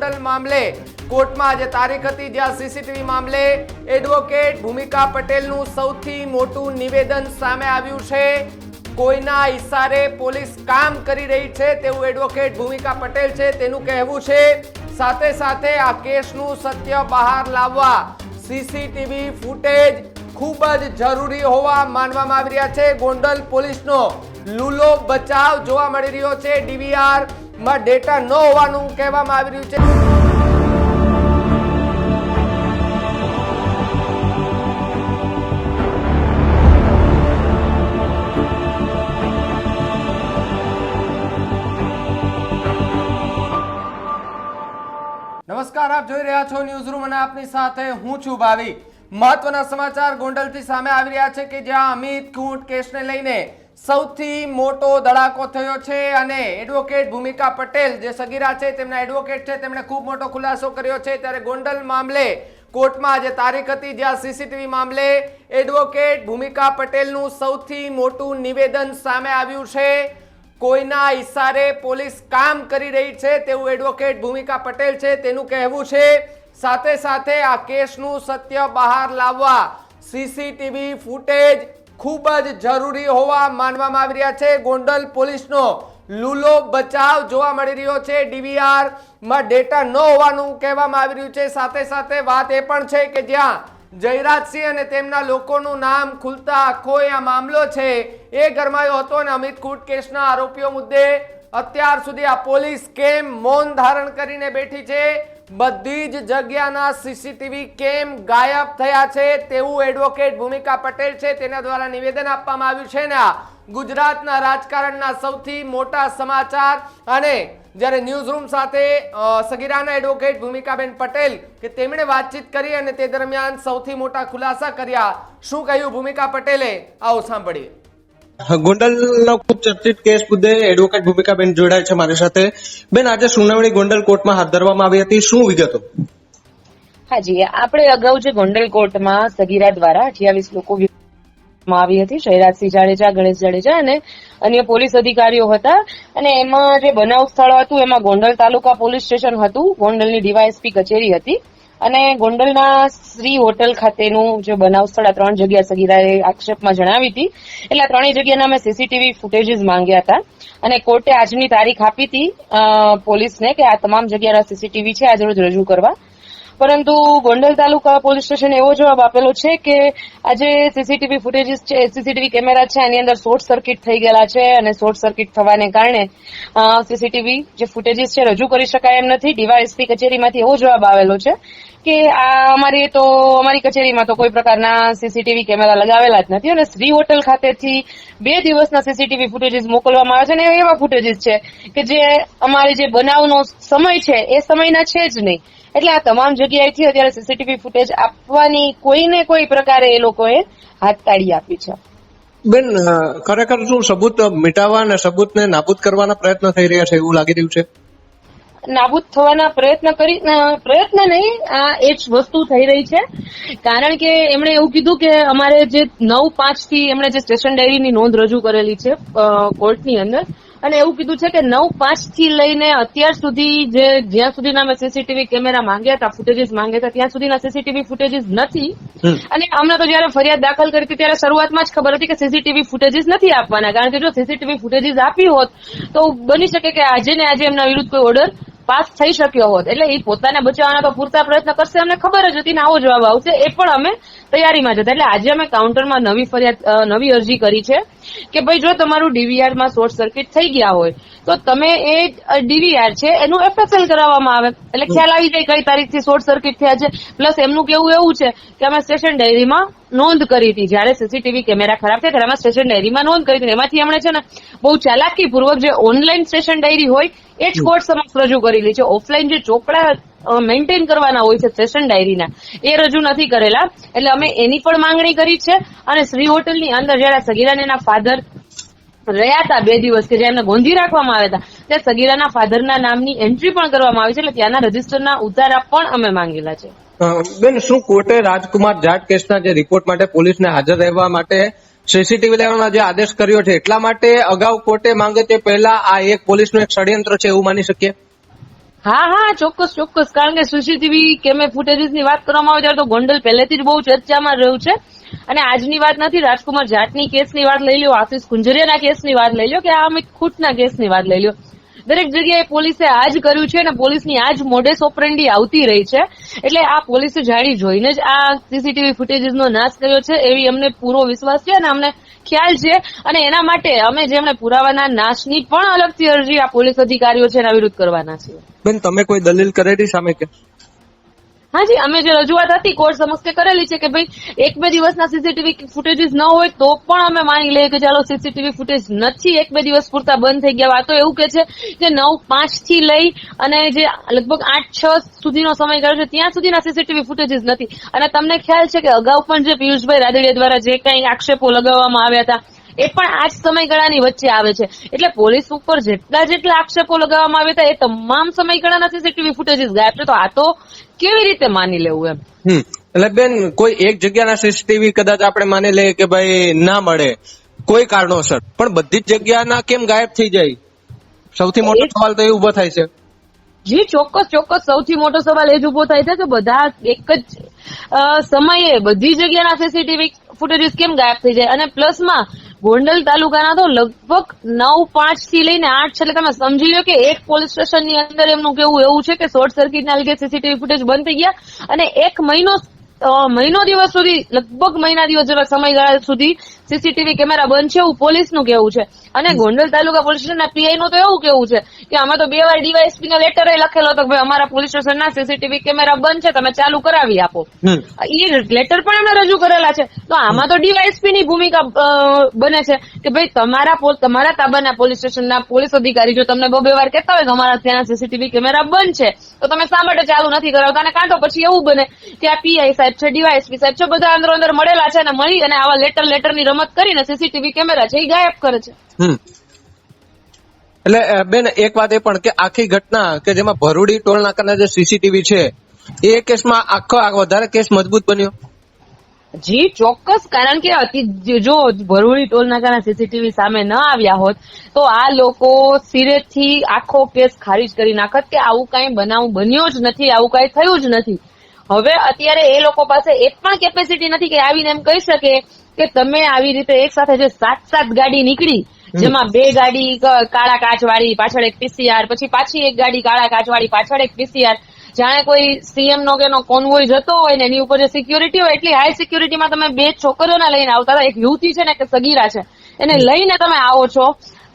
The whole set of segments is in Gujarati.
ગોંડલ મામલે કોર્ટમાં આજે તારીખ હતી જ્યાં સીસીટીવી મામલે એડવોકેટ ભૂમિકા પટેલનું સૌથી મોટું નિવેદન સામે આવ્યું છે. કોઈના ઈશારે પોલીસ કામ કરી રહી છે તેવું એડવોકેટ ભૂમિકા પટેલ છે તેનું કહેવું છે. સાથે સાથે આ કેસનું સત્ય બહાર લાવવા સીસીટીવી ફૂટેજ ખૂબ જ જરૂરી હોવા માનવામાં આવી રહ્યા છે. ગોંડલ પોલીસનો લૂલો બચાવ જોવા મળી રહ્યો છે. ડીવીઆર માં ડેટા ન હોવાનું કહેવામાં આવી રહ્યું છે. નમસ્કાર, આપ જોઈ રહ્યા છો ન્યૂઝ રૂમ અને આપની સાથે હું છું ભાવિક મહત્વના સમાચાર ગોંડલથી સામે આવી રહ્યા છે કે જ્યાં અમિત કુંટ કેસને લઈને સૌથી મોટો ધડાકો થયો છે અને એડવોકેટ ભૂમિકા પટેલ જે સગીરા છે, તેમના એડવોકેટ છે, તેમણે ખૂબ મોટો ખુલાસો કર્યો છે. ત્યારે ગોંડલ મામલે, કોર્ટમાં આજે તારીખ હતી જ્યાં સીસીટીવી મામલે એડવોકેટ ભૂમિકા પટેલનું સૌથી મોટું નિવેદન સામે આવ્યું છે. કોઈના ઈશારે પોલીસ કામ કરી રહી છે તેવું એડવોકેટ ભૂમિકા પટેલ છે, તેનું કહેવું છે, સાથે સાથે આ કેસનું સત્ય બહાર લાવવા સીસીટીવી ફૂટેજ ખૂબ જ જરૂરી હોવા માનવામાં આવી રહ્યા છે. ગોંડલ પોલીસનો લૂલો બચાવ જોવા મળી રહ્યો છે. ડીવીઆરમાં ડેટા ન હોવાનું કહેવામાં આવી રહ્યું છે. સાથે સાથે વાત એ પણ છે કે જ્યાં જયરાજસિંહ અને તેમના લોકોનું નામ ખુલતા આખો આ મામલો છે એ ગરમાયો હતો અને અમિત ખૂટ કેસના આરોપીઓ મુદ્દે અત્યાર સુધી આ પોલીસ કેમ મૌન ધારણ કરીને બેઠી છે? બધી જ જગ્યાના સીસીટીવી કેમ ગાયબ થયા છે તેવું એડવોકેટ ભૂમિકા પટેલ છે, તેના દ્વારા નિવેદન આપવામાં આવ્યું છે ને ગુજરાતના રાજકારણના સૌથી મોટા સમાચાર અને જ્યારે ન્યૂઝ રૂમ સાથે સગીરાના એડવોકેટ ભૂમિકાબેન પટેલ કે તેમણે વાતચીત કરી અને તે દરમિયાન સૌથી મોટા ખુલાસા કર્યા. શું કહ્યું ભૂમિકા પટેલે? આવો સાંભળીએ. ગોંડલનો ખૂબ ચર્ચિત કેસ મુદ્દે એડવોકેટ ભૂમિકાબેન જોડાય છે મારી સાથે. બેન, આજે સુનાવણી ગોંડલ કોર્ટમાં હાથ ધરવામાં આવી હતી. શું વિગતો? હાજી, આપણે અગાઉ જે ગોંડલ કોર્ટમાં સગીરા દ્વારા અઠ્યાવીસ લોકો માં આવી હતી શૈરાજસિંહ જાડેજા, ગણેશ જાડેજા અને અન્ય પોલીસ અધિકારીઓ હતા. અને એમાં જે બનાવ સ્થળ હતું, એમાં ગોંડલ તાલુકા પોલીસ સ્ટેશન હતું, ગોંડલની ડીવાયએસપી કચેરી હતી. અને ગોંડલના શ્રી હોટલ ખાતેનું જે બનાવ સ્થળ, આ ત્રણ જગ્યા સગીરાએ આક્ષેપમાં જણાવી હતી. એટલે આ ત્રણેય જગ્યાના અમે સીસીટીવી ફૂટેજીસ માંગ્યા હતા. અને કોર્ટે આજની તારીખ આપી હતી પોલીસને કે આ તમામ જગ્યાના સીસીટીવી છે, આજ રોજ રજૂ કરવા. પરંતુ ગોંડલ તાલુકા પોલીસ સ્ટેશન એવો જવાબ આપેલો છે કે આજે સીસીટીવી ફૂટેજીસ છે, સીસીટીવી કેમેરા છે એની અંદર શોર્ટ સર્કિટ થઈ ગયેલા છે અને શોર્ટ સર્કિટ થવાને કારણે સીસીટીવી જે ફૂટેજીસ છે રજૂ કરી શકાય એમ નથી. ડીવાયએસપી કચેરીમાંથી એવો જવાબ આવેલો છે કે આ અમારી તો, અમારી કચેરીમાં તો કોઈ પ્રકારના સીસીટીવી કેમેરા લગાવેલા જ નથી અને શ્રી હોટલ ખાતેથી બે દિવસના સીસીટીવી ફૂટેજીસ મોકલવામાં આવે છે અને એવા ફૂટેજીસ છે કે જે અમારે જે બનાવનો સમય છે, એ સમયના છે જ નહીં. એટલે આ તમામ જગ્યાએથી અત્યારે સીસીટીવી ફૂટેજ આપવાની કોઈને કોઈ પ્રકારે એ લોકોએ હાથતાળી આપી છે. બેન ખરેખર શું સબૂત મિટાવવા અને સબૂતને નાબૂદ કરવાના પ્રયત્ન થઈ રહ્યા છે એવું લાગી રહ્યું છે? નાબૂદ થવાના પ્રયત્ન કરી પ્રયત્ન નહીં આ એ જ વસ્તુ થઈ રહી છે. કારણ કે એમણે એવું કીધું કે અમારે જે નવ પાંચથી એમણે જે સ્ટેશન ડાયરીની નોંધ રજૂ કરેલી છે કોર્ટની અંદર અને એવું કીધું છે કે નવ પાંચથી લઈને અત્યાર સુધી જે જ્યાં સુધીના અમે સીસીટીવી કેમેરા માંગ્યા હતા ફૂટેજીસ માંગ્યા હતા ત્યાં સુધીના સીસીટીવી ફૂટેજીસ નથી. અને અમને તો જયારે ફરિયાદ દાખલ કરી હતી ત્યારે શરૂઆતમાં જ ખબર હતી કે સીસીટીવી ફૂટેજીસ નથી આપવાના. કારણ કે જો સીસીટીવી ફૂટેજીસ આપી હોત તો બની શકે કે આજે ને આજે એમના વિરુદ્ધ કોઈ ઓર્ડર પાસ થઈ શક્યો હોત. એટલે એ પોતાને બચાવવાના તો પૂરતા પ્રયત્ન કરશે. અમને ખબર જ હતી ને આવો જવાબ આવશે. એ પણ અમે તૈયારીમાં જ હતા. એટલે આજે અમે કાઉન્ટરમાં નવી ફરિયાદ નવી અરજી કરી છે. કે ભાઈ જો તમારું ડીવીઆરમાં શોર્ટ સર્કિટ થઈ ગયા હોય તો તમે એ ડીવીઆર છે એનું એફએસએલ કરાવવામાં આવે. એટલે ખ્યાલ આવી જાય કઈ તારીખથી શોર્ટ સર્કિટ થયા છે. પ્લસ એમનું કેવું એવું છે કે અમે સ્ટેશન ડાયરીમાં નોંધ કરી હતી. જ્યારે સીસીટીવી કેમેરા ખરાબ થયા ત્યારે અમે સ્ટેશન ડાયરીમાં નોંધ કરી હતી એમાંથી એમણે છે ને બહુ ચાલાકી પૂર્વક જે ઓનલાઈન સ્ટેશન ડાયરી હોય એ જ કોર્ટ સમક્ષ રજૂ કરેલી છે. ઓફલાઈન જે ચોપડા મેન્ટેન કરવાના હોય છે સેશન ડાયરીના એ રજૂ નથી કરેલા. એટલે અમે એની પણ માંગણી કરી છે અને શ્રી હોટલની અંદર જયારે સગીરાને એના ફાધર રહ્યા હતા બે દિવસ કે જ્યાં એમને ગોંધી રાખવામાં આવ્યા હતા, ત્યાં સગીરાના ફાધરના નામની એન્ટ્રી પણ કરવામાં આવી છે એટલે ત્યાંના રજીસ્ટરના ઉતારા પણ અમે માંગેલા છે. બેન, શું કોર્ટે રાજકુમાર જાટ કેસના જે રિપોર્ટ માટે પોલીસને હાજર રહેવા માટે સીસીટીવી લેવાનો જે આદેશ કર્યો છે, એટલા માટે અગાઉ કોર્ટે માંગે તે પહેલા આ એક પોલીસનું એક ષડયંત્ર છે એવું માની શકીએ? હા હા, ચોક્કસ ચોક્કસ. કારણ કે સીસીટીવી કેમે ફૂટેજીસની વાત કરવામાં આવે ત્યારે તો ગોંડલ પહેલેથી જ બહુ ચર્ચામાં રહ્યું છે. અને આજની વાત નથી, રાજકુમાર જાટની કેસની વાત લઈ લો આશીષ કુંજરિયાના કેસની વાત લઈ લો કે આ અમિત ખૂટના કેસની વાત લઈ લો દરેક જગ્યાએ પોલીસે આ જ કર્યું છે અને પોલીસની આ જ મોડેસ ઓપરેન્ડી આવતી રહી છે. એટલે આ પોલીસે જાણી જોઈને જ આ સીસીટીવી ફૂટેજીસનો નાશ કર્યો છે એવી અમને પૂરો વિશ્વાસ છે અને અમને ખ્યાલ છે. અને એના માટે અમે જેમણે પુરાવાના નાશની પણ અલગથી અરજી આ પોલીસ અધિકારીઓ છે એના વિરુદ્ધ કરવાના છીએ. બેન, તમે કોઈ દલીલ કરેલી સામે કે? હાજી, અમે જે રજૂઆત હતી, કોર્ટ સમક્ષ તે કરેલી છે કે ભાઈ એક બે દિવસના સીસીટીવી ફૂટેજીસ ન હોય તો પણ અમે માની લઈએ કે ચાલો સીસીટીવી ફૂટેજ નથી, એક બે દિવસ પૂરતા બંધ થઈ ગયા. વાતો એવું કે છે કે નવ પાંચથી લઈ અને જે લગભગ આઠ છ સુધીનો સમયગાળો છે, ત્યાં સુધીના સીસીટીવી ફૂટેજીસ નથી. અને તમને ખ્યાલ છે કે અગાઉ પણ જે પિયુષભાઈ રાદડિયા દ્વારા જે કંઈ આક્ષેપો લગાવવામાં આવ્યા હતા એ પણ આ જ સમયગાળાની વચ્ચે આવે છે. એટલે પોલીસ ઉપર જેટલા જેટલા આક્ષેપો લગાવવામાં આવ્યા હતા એ તમામ સમયગાળાના સીસીટીવી ફૂટેજીસ ગાયબ છે. તો આ તો કેવી રીતે માની લેવું એમ? એટલે બેન કોઈ એક જગ્યાના સીસીટીવી કદાચ આપણે માની લઈએ કે ભાઈ ના મળે કોઈ કારણોસર. પણ બધી જ જગ્યાના કેમ ગાયબ થઈ જાય? સૌથી મોટો સવાલ તો એ ઊભો થાય છે. જી ચોક્કસ ચોક્કસ સૌથી મોટો સવાલ એ જ ઊભો થાય છે કે બધા એક જ સમયે બધી જગ્યાના સીસીટીવી ફૂટેજીસ કેમ ગાયબ થઈ જાય? અને પ્લસમાં ગોંડલ તાલુકાના તો લગભગ નવ પાંચથી લઈને આઠ છે એટલે તમે સમજી લો કે એક પોલીસ સ્ટેશનની અંદર એમનું કેવું એવું છે કે શોર્ટ સર્કિટના લીધે સીસીટીવી ફૂટેજ બંધ થઈ ગયા અને એક મહિનો મહિનો દિવસ સુધી, લગભગ મહિના દિવસ જેવા સમયગાળા સુધી સીસીટીવી કેમેરા બંધ છે એવું પોલીસનું કેવું છે. અને ગોંડલ તાલુકા પોલીસ સ્ટેશનના પીઆઈ નું તો એવું કેવું છે કે અમે તો બે વાર ડીવાયએસપી નો લેટર લખેલો હતો કે ભાઈ અમારા પોલીસ સ્ટેશન ના સીસીટીવી કેમેરા બંધ છે તમે ચાલુ કરાવી આપો. એ લેટર પણ એમણે રજૂ કરેલા છે. તો આમાં તો ડીવાયએસપી ની ભૂમિકા બને છે કે ભાઈ તમારા તમારા તાબાના પોલીસ સ્ટેશનના પોલીસ અધિકારી જો તમને બબે વાર કહેતા હોય કે અમારા ત્યાંના સીસીટીવી કેમેરા બંધ છે તો તમે શા માટે ચાલુ નથી કરાવતા? અને કાં તો પછી એવું બને કે આ પીઆઈ સાહેબ છે ડીવાયએસપી સાહેબ છે બધા અંદર અંદર મળેલા છે અને મળી અને આવા લેટર લેટરની રમત કરીને સીસીટીવી કેમેરા છે એ ગાયબ કરે છે. એટલે બેન, એક વાત એ પણ કે આખી ઘટના કે જેમાં ભરૂડી ટોલ નાકાના જે સીસીટીવી છે, એ કેસમાં આખો વધારે કેસ મજબૂત બન્યો? જી, ચોક્કસ. કારણ કે અતિ, જો ભરૂડી ટોલ નાકાના સીસીટીવી સામે ન આવ્યા હોત, તો આ લોકો સિરેથી આખો કેસ ખારીજ કરી નાખત કે આવું કઈ બનાવ બન્યો જ નથી, આવું કઈ થયું જ નથી. હવે અત્યારે એ લોકો પાસે એ પણ કેપેસિટી નથી કે આવીને એમ કહી શકે કે તમે આવી રીતે એક સાથે જે સાત સાત ગાડી નીકળી જેમાં બે ગાડી કાળા કાચ વાળી પાછળ એક પીસીઆર પછી પાછી એક ગાડી કાળા કાચ વાળી પાછળ એક પીસીઆર જાણે કોઈ સીએમ નો કે એનો કોન્વોય જતો હોય ને એની ઉપર જે સિક્યોરિટી હોય એટલી હાઈ સિક્યોરિટીમાં તમે બે છોકરીઓને લઈને આવતા હતા એક યુવતી છે ને એક સગીરા છે એને લઈને તમે આવો છો.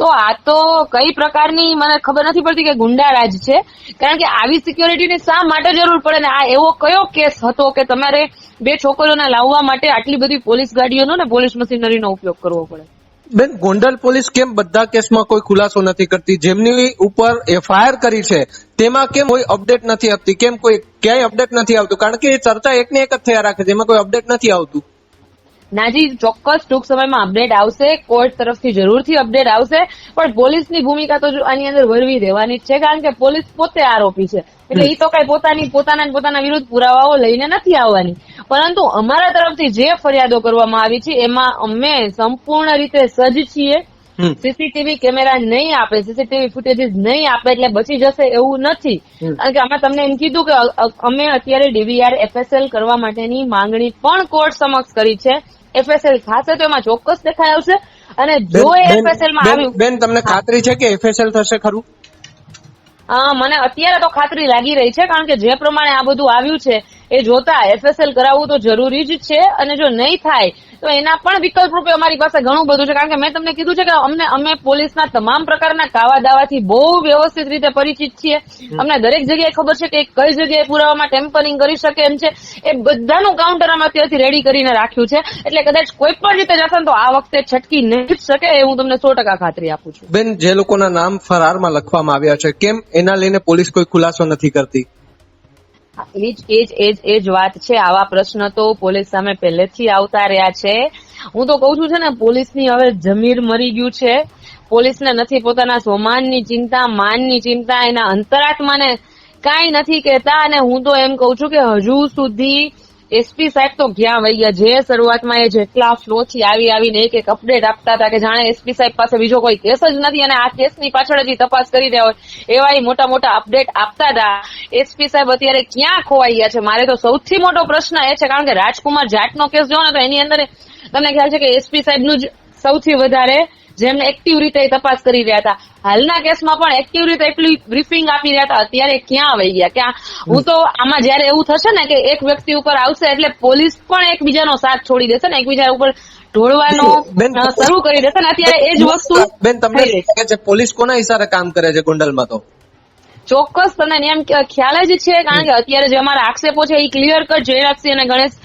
તો આ તો કઈ પ્રકારની મને ખબર નથી પડતી કે ગુંડારાજ છે કારણ કે આવી સિક્યોરિટીની શા માટે જરૂર પડે ને? આ એવો કયો કેસ હતો કે તમારે બે છોકરીઓને લાવવા માટે આટલી બધી પોલીસ ગાડીઓનો ને પોલીસ મશીનરીનો ઉપયોગ કરવો પડે? બેન, ગોંડલ પોલીસ કેમ બધા કેસમાં કોઈ ખુલાસો નથી કરતી? જેમની ઉપર એફઆઈઆર કરી છે, તેમાં કેમ કોઈ અપડેટ નથી આપતી? કેમ કોઈ ક્યાંય અપડેટ નથી આવતું? કારણ કે ચર્ચા એકને એક જ થયા રાખે છે, એમાં કોઈ અપડેટ નથી આવતું. નાજી, ચોક્કસ ટૂંક સમયમાં અપડેટ આવશે. કોર્ટ તરફથી જરૂરથી અપડેટ આવશે. પણ પોલીસની ભૂમિકા તો આની અંદર વળવી દેવાની છે, કારણ કે પોલીસ પોતે આરોપી છે. એટલે એ તો કઈ પોતાની, પોતાના પોતાના વિરુદ્ધ પુરાવાઓ લઈને નથી આવવાની. પરંતુ અમારા તરફથી જે ફરિયાદો કરવામાં આવી છે, એમાં અમે સંપૂર્ણ રીતે સજ્જ છીએ. સીસીટીવી કેમેરા નહીં આપે સીસીટીવી ફૂટેજીસ નહીં આપે એટલે બચી જશે એવું નથી. કારણ કે અમે તમને એમ કીધું કે અમે અત્યારે ડીવીઆર એફએસએલ કરવા માટેની માંગણી પણ કોર્ટ સમક્ષ કરી છે. એફએસએલ થશે તો એમાં ચોક્કસ દેખાય આવશે. અને જો એ એફએસએલમાં આવ્યું બેન તમને ખાતરી છે કે એફએસએલ થશે ખરું? મને અત્યારે તો ખાતરી લાગી રહી છે કારણ કે જે પ્રમાણે આ બધું આવ્યું છે એ જોતા એફએસએલ કરાવવું તો જરૂરી જ છે અને જો નહીં થાય, તો એના પણ વિકલ્પ રૂપે અમારી પાસે ઘણું બધું છે. કારણ કે મેં તમને કીધું છે કે અમને, અમે પોલીસના તમામ પ્રકારના કાવા દાવાથી બહુ વ્યવસ્થિત રીતે પરિચિત છીએ. અમને દરેક જગ્યાએ ખબર છે કે કઈ જગ્યાએ પુરાવામાં ટેમ્પરિંગ કરી શકે એમ છે. એ બધાનું કાઉન્ટર અમે અત્યારથી રેડી કરીને રાખ્યું છે. એટલે કદાચ કોઈ પણ રીતે જશે તો આ વખતે છટકી નહીં શકે એ હું તમને સો ટકા ખાતરી આપું છું. બેન, જે લોકોના નામ ફરારમાં લખવામાં આવ્યા છે, કેમ એના લઈને પોલીસ કોઈ ખુલાસો નથી કરતી? એજ એજ એજ એજ વાત છે. આવા પ્રશ્ન તો પોલીસ સામે પહેલેથી આવતા રહ્યા છે. હું તો કઉ છું છે ને, પોલીસની હવે જમીર મરી ગયું છે. પોલીસને નથી પોતાના સ્વમાનની ચિંતા, માનની ચિંતા, એના અંતરાત્માને કાંઈ નથી કહેતા. અને હું તો એમ કઉ છું કે હજુ સુધી એસપી સાહેબ તો ક્યાં વહી ગયા. જે શરૂઆતમાં એ જેટલા ફ્લો થી આવી આવીને એક એક અપડેટ આપતા હતા કે જાણે એસપી સાહેબ પાસે બીજો કોઈ કેસ જ નથી અને આ કેસની પાછળ જ તપાસ કરી રહ્યા હોય. એવા મોટા મોટા અપડેટ આપતા હતા. એસપી સાહેબ અત્યારે ક્યાં ખોવાઈ ગયા છે? મારે તો સૌથી મોટો પ્રશ્ન એ છે, કારણ કે રાજકુમાર જાટનો કેસ જોવો ને તો એની અંદર તમને ખ્યાલ છે કે એસપી સાહેબનું જ સૌથી વધારે જેમને એક્ટિવ રીતે તપાસ કરી રહ્યા હતા. હાલના કેસમાં પણ એક્ટિવ રીતે એટલી બ્રીફિંગ આપી રહ્યા હતા. અત્યારે ક્યાં આવી ગયા? ક્યાં? હું તો આમાં જયારે એવું થશે ને કે એક વ્યક્તિ ઉપર આવશે એટલે પોલીસ પણ એકબીજાનો સાથ છોડી દેશે ને એકબીજા ઉપર ઢોળવાનો શરૂ કરી દેશે ને. અત્યારે એ જ વસ્તુ બેન તમને પોલીસ કોના ઇશારે કામ કરે છે ગોંડલમાં તો? ચોક્કસ તમને એમ ખ્યાલ જ છે કારણ કે અત્યારે જે અમારા આક્ષેપો છે એ ક્લિયર કટ જયરાજસિંહ અને ગણેશ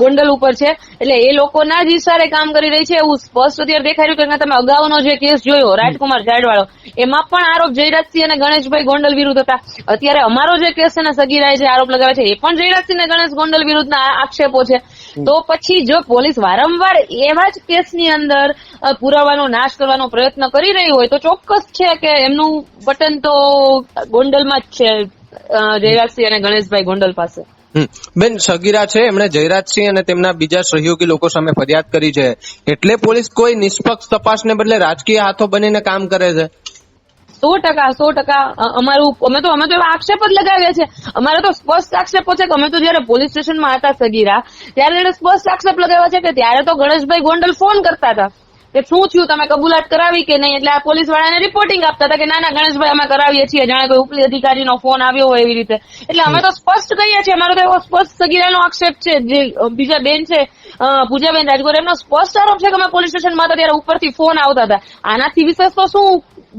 ગોંડલ ઉપર છે. એટલે એ લોકોના જ ઈશારે કામ કરી રહી છે એવું સ્પષ્ટ અત્યારે દેખાઈ રહ્યું કે તમે અગાઉનો જે કેસ જોયો રાજકુમાર જાડવાળો એમાં પણ આરોપ જયરાજસિંહ અને ગણેશભાઈ ગોંડલ વિરુદ્ધ હતા. અત્યારે અમારો જે કેસ છે ને સગીરાએ જે આરોપ લગાવે છે એ પણ જયરાજસિંહ અને ગણેશ ગોંડલ વિરુદ્ધના આક્ષેપો છે. તો પછી જો પોલીસ વારંવાર એવા જ કેસની અંદર પુરાવાનો નાશ કરવાનો પ્રયત્ન કરી રહી હોય તો ચોક્કસ છે કે એમનું બટન તો ગોંડલમાં જ છે જયરાજસિંહ અને ગણેશભાઈ ગોંડલ પાસે. બેન સગીરા છે એમણે જયરાજસિંહ અને તેમના બીજા સહયોગી લોકો સામે ફરિયાદ કરી છે. એટલે પોલીસ કોઈ નિષ્પક્ષ તપાસને બદલે રાજકીય હાથો બનીને કામ કરે છે? સો ટકા સો ટકા. અમારું અમે તો અમે તો એવા આક્ષેપ જ લગાવ્યા છે અમારે તો સ્પષ્ટ આક્ષેપો છે કે અમે તો જયારે પોલીસ સ્ટેશનમાં હતા સગીરા ત્યારે એને સ્પષ્ટ આક્ષેપ લગાવ્યા છે કે ત્યારે તો ગણેશભાઈ ગોંડલ ફોન કરતા હતા. કે શું થયું? તમે કબૂલાત કરાવી કે નહીં? એટલે આ પોલીસ વાળાને રિપોર્ટિંગ આપતા હતા કે ના ના, ગણેશભાઈ અમે કરાવીએ છીએ. જાણે કોઈ ઉપલી અધિકારીનો ફોન આવ્યો હોય એવી રીતે. એટલે અમે તો સ્પષ્ટ કહીએ છીએ, અમારો તો એવો સ્પષ્ટ સગીરાનો આક્ષેપ છે. જે બીજા બેન છે પૂજાબેન રાજગોર, એમનો સ્પષ્ટ આરોપ છે કે અમે પોલીસ સ્ટેશનમાં હતા ત્યારે ઉપરથી ફોન આવતા હતા. આનાથી વિશેષ તો શું?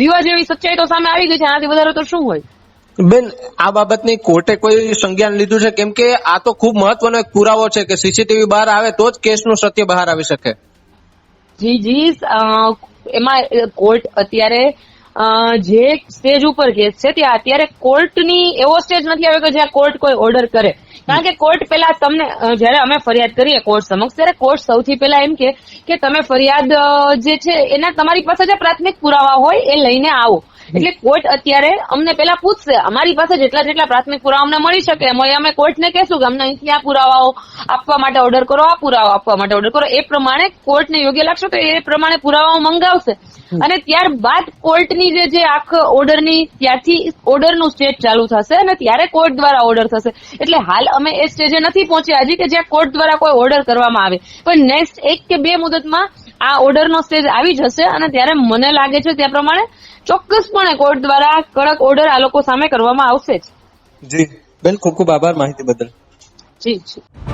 દીવા જેવી સચ્ચાઈ તો સામે આવી ગઈ છે. આનાથી વધારે તો શું હોય? બેન, આ બાબતની કોર્ટે કોઈ સંજ્ઞાન લીધું છે? કેમ કે આ તો ખૂબ મહત્વનો એક પુરાવો છે કે સીસીટીવી બહાર આવે તો જ કેસનું સત્ય બહાર આવી શકે. જી જી એમાં કોર્ટ અત્યારે જે સ્ટેજ ઉપર કેસ છે ત્યાં અત્યારે કોર્ટની એવો સ્ટેજ નથી આવ્યો કે જ્યાં કોર્ટ કોઈ ઓર્ડર કરે. કારણ કે કોર્ટ પહેલા તમને જયારે જ્યારે અમે ફરિયાદ કરીએ કોર્ટ સમક્ષ ત્યારે કોર્ટ સૌથી પહેલા એમ કે કે તમે ફરિયાદ જે છે એના તમારી પાસે જે પ્રાથમિક પુરાવા હોય એ લઈને આવો. એટલે કોર્ટ અત્યારે અમને પેલા પૂછશે અમારી પાસે જેટલા જેટલા પ્રાથમિક પુરાવા અમને મળી શકે? એમાં અમે કોર્ટને કહેશું કે અમને અહીંથી આ પુરાવાઓ આપવા માટે ઓર્ડર કરો આ પુરાવા આપવા માટે ઓર્ડર કરો. એ પ્રમાણે કોર્ટને યોગ્ય લાગશે તો એ પ્રમાણે પુરાવાઓ મંગાવશે. અને ત્યારબાદ કોર્ટની જે જે આખ ઓર્ડરની ઓર્ડર ઓર્ડરનું સ્ટેજ ચાલુ થશે અને ત્યારે કોર્ટ દ્વારા ઓર્ડર થશે. એટલે હાલ અમે એ સ્ટેજે નથી પહોંચ્યા હજી કે જ્યાં કોર્ટ દ્વારા કોઈ ઓર્ડર કરવામાં આવે. પણ નેક્સ્ટ એક કે બે મુદતમાં આ ઓર્ડરનો સ્ટેજ આવી જશે અને ત્યારે મને લાગે છે તે પ્રમાણે ચોક્કસપણે કોર્ટ દ્વારા કડક ઓર્ડર આ લોકો સામે કરવામાં આવશે જ. જી બેન ખૂબ ખૂબ આભાર માહિતી બદલ. જી જી.